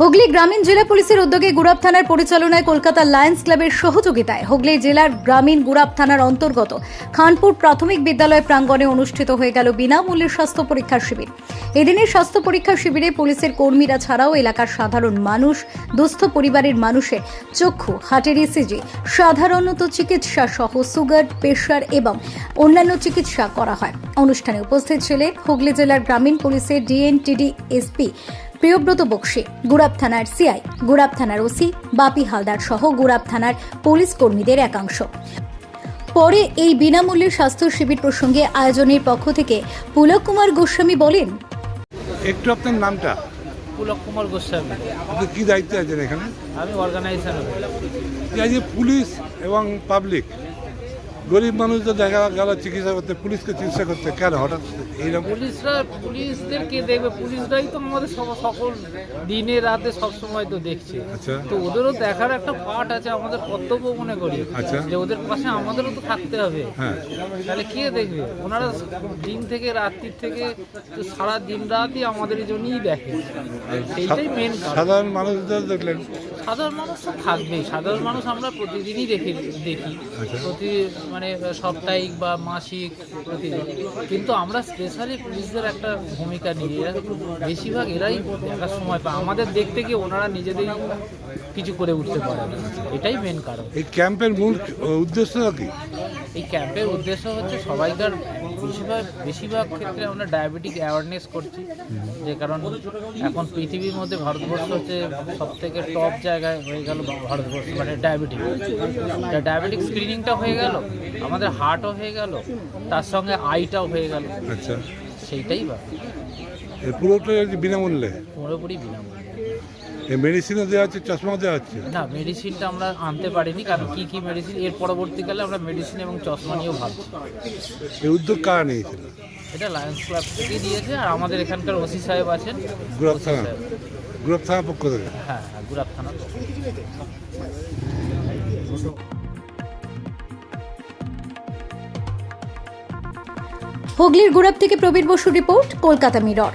হুগলি গ্রামীণ জেলা পুলিশের উদ্যোগে গুড়াব থানার পরিচালনায় কলকাতা লায়ন্স ক্লাবের সহযোগিতায় হুগলি জেলার গ্রামীণ গুড়াব থানার অন্তর্গত খানপুর প্রাথমিক বিদ্যালয় প্রাঙ্গণে অনুষ্ঠিত হয়ে গেল বিনামূল্যে স্বাস্থ্য পরীক্ষার শিবির। এদিনের স্বাস্থ্য পরীক্ষা শিবিরে পুলিশের কর্মীরা ছাড়াও এলাকার সাধারণ মানুষ, দুস্থ পরিবারের মানুষের চক্ষু, হাটের ইসিজি সাধারণত চিকিৎসা সহ সুগার, প্রেশার এবং অন্যান্য চিকিৎসা করা হয়। অনুষ্ঠানে উপস্থিত ছিলেন হুগলি জেলার গ্রামীণ পুলিশের D N T D SP Priyabrata Bakshi Gurap থানার সিআই গুড়াব থানার ওসি বাপি হালদার সহ গুড়াব থানার পুলিশ কর্মীদের একাংশ। পরে এই বিনামূল্যে স্বাস্থ্য শিবির প্রসঙ্গে আয়োজনের পক্ষ থেকে পুলক কুমার গোস্বামী বলেন একটু আপনার নামটা? পুলক কুমার গোস্বামী। আপনি কি দায়িত্বে আছেন এখানে? আমি অর্গানাইজেশন এই পুলিশ এবং পাবলিক গরিব মানুষদের দেখা গেল চিকিৎসা করতে পুলিশকে চিকিৎসা করতে কেন হঠাৎ এইরকম? পুলিশরা পুলিশদের কে দেখবে পুলিশরাই তো আমাদের সব- সকল দিনে রাতে সবসময় তো দেখছে। আচ্ছা। তো ওদেরও দেখার একটা পার্ট আছে আমাদের কর্তব্য মনে করি। আচ্ছা। যে ওদের পাশে আমাদেরও তো থাকতে হবে। হ্যাঁ। তাহলে কে দেখবে? ওনারা দিন থেকে রাত্রির থেকে তো সারা দিন রাতই আমাদের জন্যই দেখে। সেইটাই মেন সাধারণ মানুষদের দেখলেন সাধারণ মানুষ তো থাকবেই। সাধারণ মানুষ আমরা প্রতিদিনই দেখি দেখি। আচ্ছা। প্রতি মানে সাপ্তাহিক বা মাসিক প্রতিদিন। কিন্তু আমরা স্পেশালি পুলিশদের একটা ভূমিকা নিই। এরা বেশিরভাগ এরাই একটা সময় পায়। আমাদের দেখতে গিয়ে ওনারা নিজেদেরই কিছু করে উঠতে পারে না। এটাই মেন কারণ। এই ক্যাম্পের মূল উদ্দেশ্য কি? এই ক্যাম্পের উদ্দেশ্য হচ্ছে সবাইকার বেশিরভাগ বেশিরভাগ ক্ষেত্রে আমরা ডায়াবেটিক অ্যাওয়ারনেস করছি। যে কারণ এখন পৃথিবীর মধ্যে ভারতবর্ষ হচ্ছে সব থেকে টপ জায়গায় হয়ে গেল ভারতবর্ষ মানে ডায়াবেটিক ডায়াবেটিক স্ক্রিনিংটা হয়ে গেল আমাদের হার্টও হয়ে গেল তার সঙ্গে আইটাও হয়ে গেল। আচ্ছা। সেইটাই বা পুরোটা বিনামূল্যে? পুরোপুরি বিনামূল্যে। মেডিসিনও দেওয়া হচ্ছে চশমাও দেওয়া হচ্ছে? না মেডিসিনটা আমরা আনতে পারিনি কারণ কি কি মেডিসিন এর পরবর্তীকালে আমরা মেডিসিন এবং চশমা নিয়েও ভাবছি। এই উদ্যোগ কারা নিয়েছিল? এটা লায়ন্স ক্লাব থেকে দিয়েছে আর আমাদের এখানকার ওসি সাহেব আছেন। গুরাব থানা? সাহেব। গুরাব থানা পক্ষ থেকে? হ্যাঁ হ্যাঁ গুরাব থানা হুগলির গুড়াব থেকে Prabir Basu report Kolkata mirror.